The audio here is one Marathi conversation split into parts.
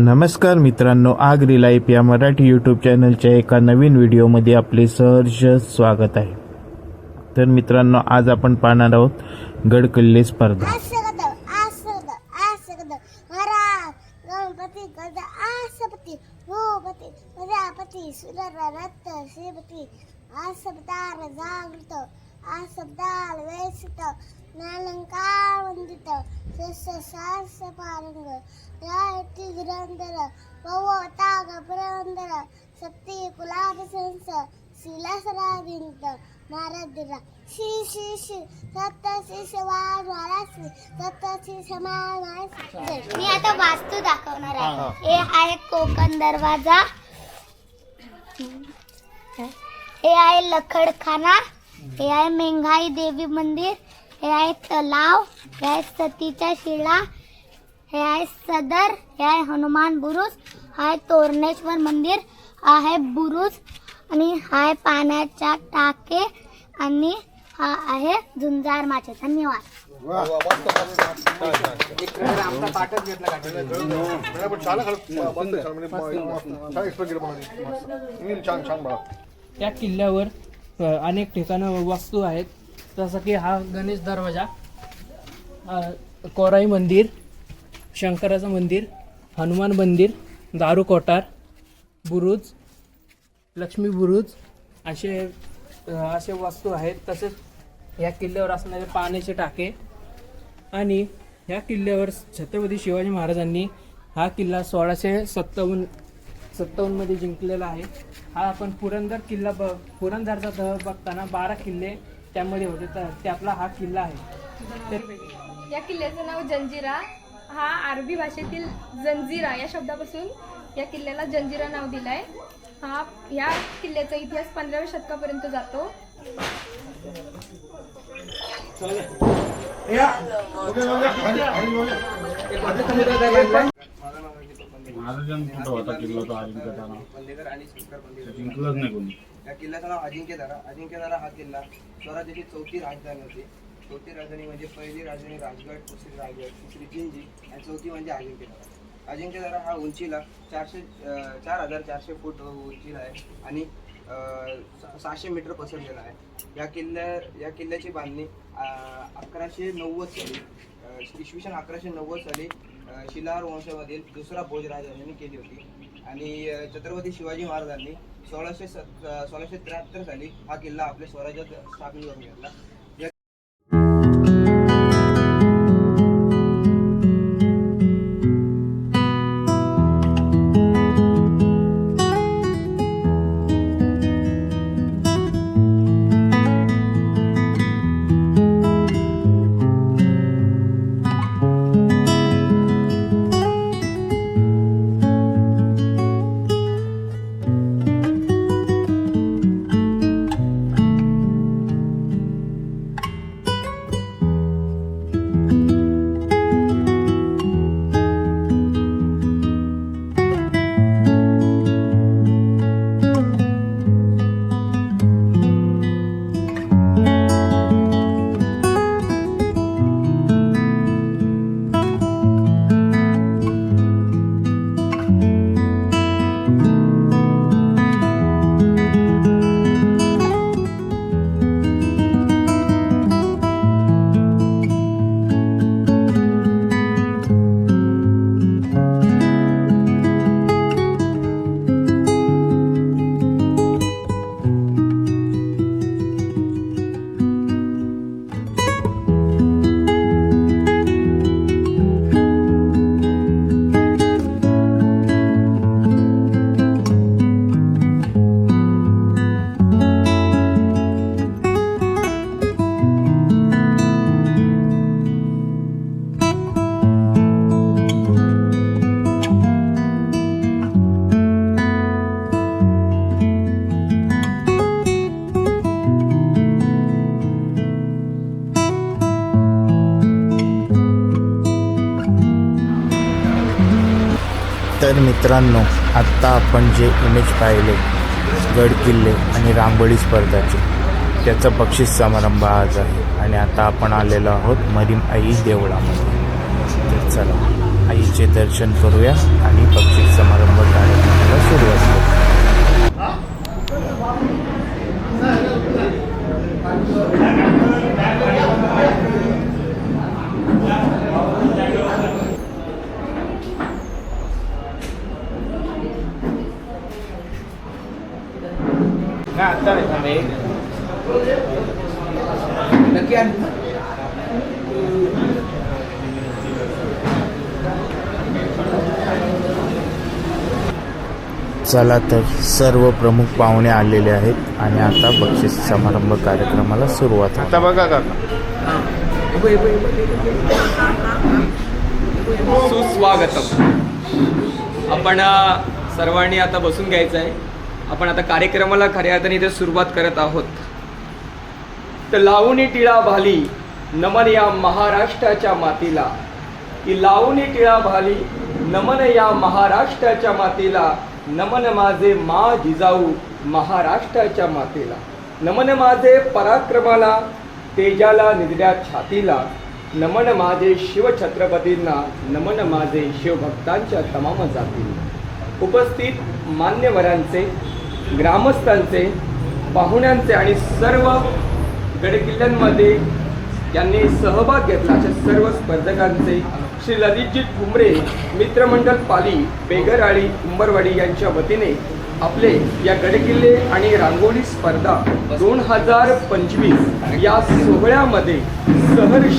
नमस्कार मित्रांनो आग लाईफ या मराठी यूट्यूब चॅनलच्या एका नवीन व्हिडिओमध्ये आपले सहर्ष स्वागत आहे. तर मित्रांनो आज आपण पाहणार आहोत गडकल्ले स्पर्धा. आसबदार जागृत आसबदार नालंकार श्री शिवाय महाराज सत्त श्री समाज महाराज मी आता वास्तू दाखवणार आहे हे आहे कोकण दरवाजा हे आहे लखडखाना हे आहे मेंघाई देवी मंदिर हे आहे तलाव हे आहे सतीच्या शिळा हे आहे सदर हे आहे हनुमान बुरुज हा आहे तोरणेश्वर मंदिर हा आहे बुरुज आणि हा आहे पाण्याच्या टाके आणि हा आहे झुंजार माचे. धन्यवाद. छान छान बघा त्या किल्ल्यावर अनेक ठिकाणं वास्तू आहेत. जसं की हा गणेश दरवाजा कोराई मंदिर शंकराचं मंदिर हनुमान मंदिर दारू कोठार बुरुज लक्ष्मी बुरुज असे असे वस्तू आहेत. तसेच या किल्ल्यावर असणारे पाण्याचे टाके आणि ह्या किल्ल्यावर छत्रपती शिवाजी महाराजांनी हा किल्ला सोळाशे सत्तावन्न सत्तावन्नमध्ये जिंकलेला आहे. हा आपण पुरंदर किल्ला ब पुरंदरचा तह बघताना बारा किल्ले त्यामध्ये होते तर त्यातला हा किल्ला आहे. तर या किल्ल्याचं नाव जंजिरा. हा अरबी भाषेतील जंजिरा या शब्दापासून या किल्ल्याला जंजिरा नाव दिलं आहे हा या किल्ल्याचा इतिहास पंधराव्या शतकापर्यंत जातो. महाराजांनी कुठं होता किल्ला तो अजिंक्यताना? जिंकलंच नाही कोणी. या किल्ल्याचं नाव अजिंक्यधारा. अजिंक्यधारा हा किल्ला स्वराज्याची चौथी राजधानी होती. चौथी राजधानी म्हणजे पहिली राजधानी राजगड दुसरी राजगड तिसरी जिंजी आणि चौथी म्हणजे अजिंक्यदारा अजिंक्यधारा हा उंचीला चारशे चार हजार चारशे फूट उंचीला आहे आणि सहाशे मीटर पसरलेला आहे. या किल्ल्या या किल्ल्याची बांधणी अकराशे नव्वद साली इसवी सन अकराशे नव्वद साली शिलाहार वंशामधील दुसरा भोज यांनी केली होती. आणि छत्रपती शिवाजी महाराजांनी सोळाशे सत सोळाशे त्र्याहत्तर साली हा किल्ला आपल्या स्वराज्यात स्थापित करून घेतला. तर मित्रांनो आत्ता आपण जे इमेज पाहिले गड किल्ले आणि रांगोळी स्पर्धाचे त्याचा बक्षीस समारंभ आज आहे. आणि आता आपण आलेलो आहोत मरीम आई देवळामध्ये. तर चला आईचे दर्शन करूया आणि बक्षीस समारंभ कार्यक्रमाला सुरुवात करू चला तर सर्व प्रमुख पाहुणे आलेले आहेत आणि आता बक्षीस समारंभ कार्यक्रमाला सुरुवात आता बघा का सुस्वागतम. आपण सर्वांनी आता बसून घ्यायचं आहे आपण आता कार्यक्रमाला खऱ्या अर्थाने इथे सुरुवात करत आहोत. तर लावणी टिळा भाली नमन या महाराष्ट्राच्या मातीला. की लावणी टिळा भाली नमन या महाराष्ट्राच्या मातीला. नमन माझे मा जिजाऊ महाराष्ट्राच्या मातेला. नमन माझे पराक्रमाला तेजाला निधड्या छातीला. नमन माझे शिवछत्रपतींना नमन माझे शिवभक्तांच्या तमाम जातीला उपस्थित मान्यवरांचे ग्रामस्थांचे पाहुण्यांचे आणि सर्व गडकिल्ल्यांमध्ये यांनी सहभाग घेतला. अशा सर्व स्पर्धकांचे श्री ललितजी ठुमरे मित्रमंडळ पाली बेगरआळी उंबरवाडी यांच्या वतीने आपले या गडकिल्ले आणि रांगोळी स्पर्धा दोन हजार पंचवीस या सोहळ्यामध्ये सहर्ष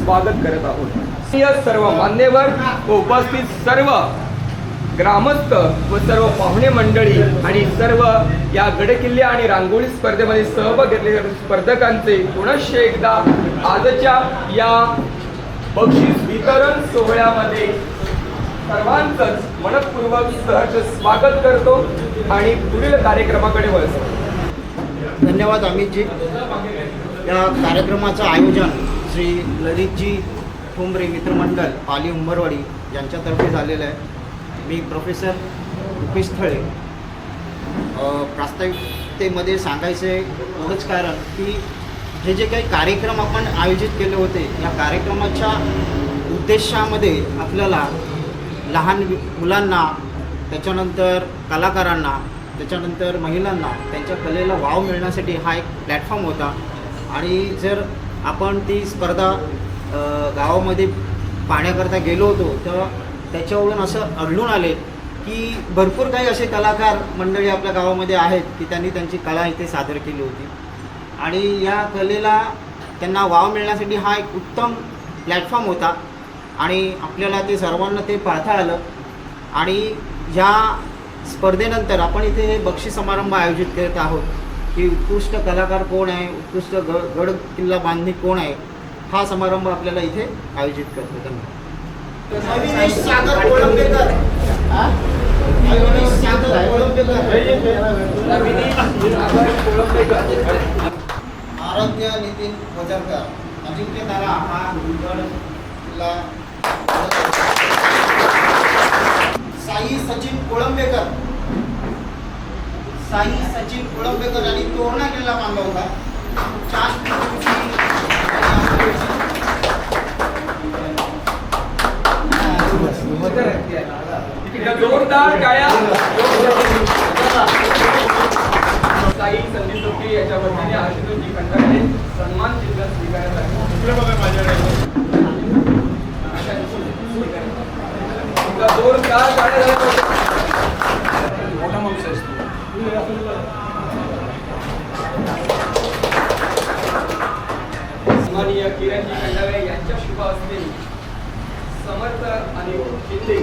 स्वागत करत आहोत. सर्व मान्यवर उपस्थित सर्व ग्रामस्थ व सर्व पाहुणे मंडळी आणि सर्व या गडकिल्ले आणि रांगोळी स्पर्धेमध्ये सहभाग घेतलेल्या स्पर्धकांचे पुनश्च एकदा आजच्या या बक्षीस वितरण सोहळ्यामध्ये सर्वांचंच मनपूर्वक सहर्ष स्वागत करतो आणि पुढील कार्यक्रमाकडे वळतो. धन्यवाद अमितजी. या कार्यक्रमाचं आयोजन श्री ललितजी ठोंबरे मित्रमंडळ पाली उंबरवाडी यांच्यातर्फे झालेलं आहे. मी प्रोफेसर रुपेश थळे. प्रास्ताविकतेमध्ये सांगायचं आहे एवढंच कारण की हे जे काही कार्यक्रम आपण आयोजित केले होते या कार्यक्रमाच्या उद्देशामध्ये आपल्याला लहान मुलांना त्याच्यानंतर कलाकारांना त्याच्यानंतर महिलांना त्यांच्या कलेला वाव मिळण्यासाठी हा एक प्लॅटफॉर्म होता. आणि जर आपण ती स्पर्धा गावामध्ये पाहण्याकरता गेलो होतो तर त्याच्यावरून असं आढळून आले की भरपूर काही असे कलाकार मंडळी आपल्या गावामध्ये आहेत की त्यांनी त्यांची कला इथे सादर केली होती. आणि या कलेला त्यांना वाव मिळण्यासाठी हा एक उत्तम प्लॅटफॉर्म होता. आणि आपल्याला ते सर्वांना ते पाहता आलं. आणि ह्या स्पर्धेनंतर आपण इथे हे बक्षीस समारंभ आयोजित करत आहोत की उत्कृष्ट कलाकार कोण आहे उत्कृष्ट ग गड किल्ला बांधणी कोण आहे हा समारंभ आपल्याला इथे आयोजित करतो. धन्यवाद. आरोग्य नितीन खोजरकर अजिंक्य तारा हा गड किल्ला साई सचिन कोळंबेकर साई सचिन कोळंबेकर यांनी तोरणा किल्ला बांधला होता. चार जोरदार टाळ्या साई संदीप चौकी याच्या वतीने आशुतोषजी खंडागळे सन्मान चिन्ह स्वीकारत आहेत एकदा जोरदार टाळ्या झाल्या सन्माननीय किरणजी खंडागळे यांच्या शुभ हस्ते समर्थ आणि शिंदे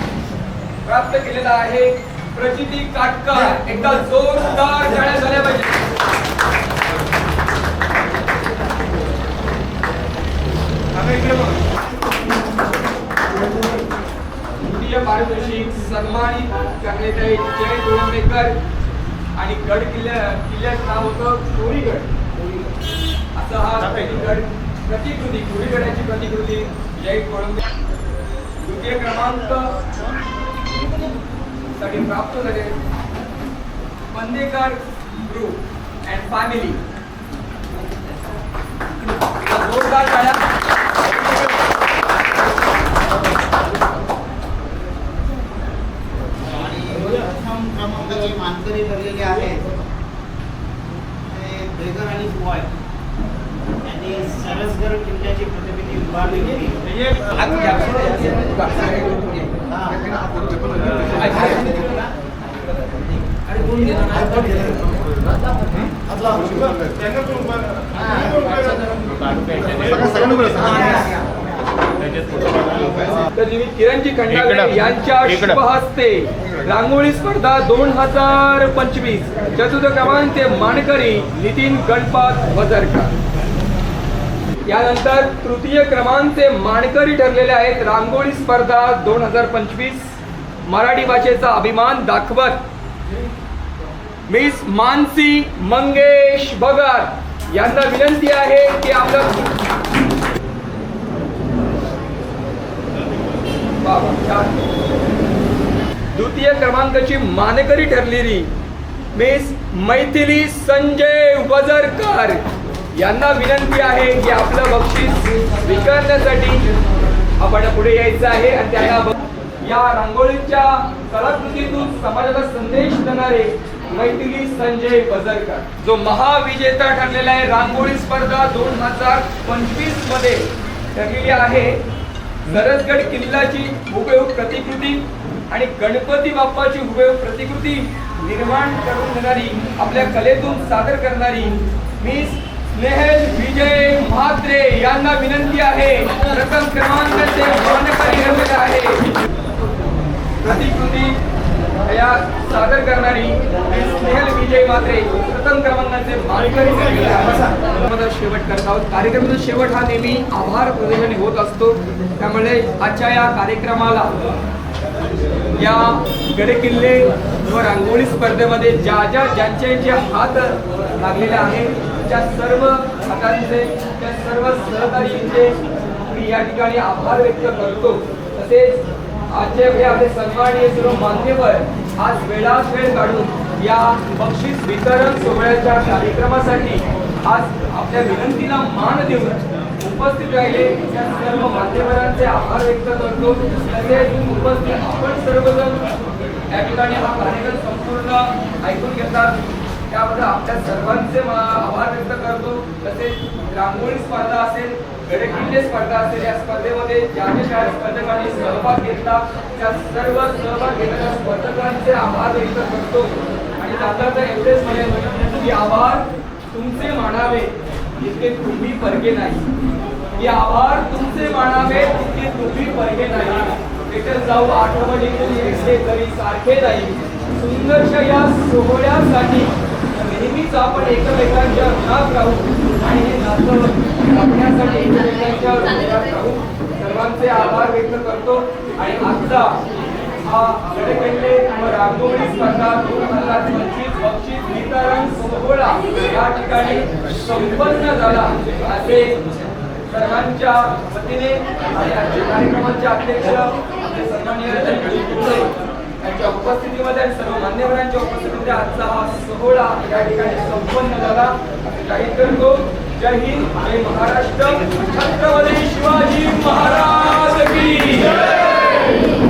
प्राप्त केलेला आहे प्रचिती काटकर. एकदा जोरदार टाळ्या झाल्या पाहिजे. पारितोषिक सन्मानित करण्यात जय गोळंबेकर आणि गड किल्ल्या किल्ल्याचं नाव होतं कोरीगड असं हा गड प्रतिकृती कोरीगडाची प्रतिकृती जय कोळंबे द्वितीय क्रमांक साठी प्राप्त झाले. बंदेकर ग्रुप अँड फॅमिली जोरदार टाळ्या. आणि प्रथम क्रमांकाची मानकरी ठरलेली आहे बेगर आणि बॉय यांनी सरसगड किल्ल्याची किरणजी खंडागळे. यांच्या. शुभ हस्ते रांगोळी स्पर्धा दोन हजार पंचवीस चतुर्थ क्रमांक ते मानकरी नितीन गणपत वजरकर यानंतर तृतीय क्रमांकचे मानकरी ठरलेले आहेत रांगोळी स्पर्धा दोन हजार पंचवीस. मराठी भाषेचा अभिमान दाखवत मिस मानसी मंगेश बगार यांना विनंती आहे की आपलं द्वितीय क्रमांकाची मानकरी ठरलेली मिस मैथिली संजय वजरकर. यांना विनंती आहे की आपलं बक्षीस स्वीकारण्यासाठी आपण पुढे यायचं आहे आणि त्या या रांगोळीच्या कलाकृतीतून समाजाला संदेश देणारे मैथिली संजय बजरकर जो महाविजेता ठरलेला आहे. रांगोळी स्पर्धा दोन हजार पंचवीसमध्ये ठरलेली आहे. नरसगड किल्ल्याची हुबेहूब प्रतिकृती आणि गणपती बाप्पाची हुबेहूब प्रतिकृती निर्माण करून देणारी आपल्या कलेतून सादर करणारी मिस स्नेहल विजय म्हात्रे यांना विनंती आहे. प्रथम क्रमांकाचे मानकरी ठरलेले आहे. प्रतिकृती या सादर करणारी स्नेहल विजय म्हात्रे प्रथम क्रमांकाचे मानकरी ठरलेले आहे. शेवट करत आहोत. कार्यक्रमाचा शेवट हा नेहमी आभार प्रदर्शन होत असतो. त्यामुळे आजच्या या कार्यक्रमाला या गडकिल्ले व रांगोळी स्पर्धेमध्ये ज्या ज्या ज्यांचे जे हात लागलेले आहेत त्या सर्व हातांचे त्या सर्व सहकारींचे मी या ठिकाणी आभार व्यक्त करतो. तसेच आजचे हे आपले सन्माननीय सर्व मान्यवर आज वेळात वेळ काढून या बक्षीस वितरण सोहळ्याच्या कार्यक्रमासाठी आज आपल्या विनंतीला मान देऊन उपस्थित राहिले. त्या सर्व मान्यवरांचे आभार व्यक्त करतो. तसेच उपस्थित आपण सर्वजण या ठिकाणी हा कार्यक्रम संपूर्ण ऐकून घेतात. त्याबद्दल आपल्या सर्वांचे आभार व्यक्त करतो. तसेच रांगोळी स्पर्धा असेल गडकिल्ले स्पर्धा असेल या स्पर्धेमध्ये ज्या ज्या स्पर्धकांनी सहभाग घेतला. त्या सर्व सहभाग घेतलेल्या स्पर्धकांचे आभार व्यक्त करतो. आणि आता तर एवढेच म्हणेल की आभार तुमचे मानावे जितके तुम्ही परगे नाही. की आभार तुमचे मानावे इतके तुम्ही परगे नाही. भेटत जाऊ आठवणी तरी सारखे नाही सुंदरशा या सोहळ्यासाठी नेहमीच आपण एकमेकांच्या ऋणात राहू आणि हे नातं जपण्यासाठी एकमेकांच्या राहू. सर्वांचे आभार व्यक्त करतो. आणि आजचा हा गडकिल्ले व रांगोळी स्पर्धा दोन हजार पंचवीस बक्षीस वितरण सोहळा या ठिकाणी संपन्न झाला. असे सर्वांच्या वतीने आणि आजच्या कार्यक्रमाचे अध्यक्ष आपले यांच्या उपस्थितीमध्ये आणि सर्व मान्यवरांच्या उपस्थितीमध्ये आजचा हा सोहळा या ठिकाणी संपन्न झाला. काही करतो जय हिंद जय महाराष्ट्र. छत्रपती शिवाजी महाराज की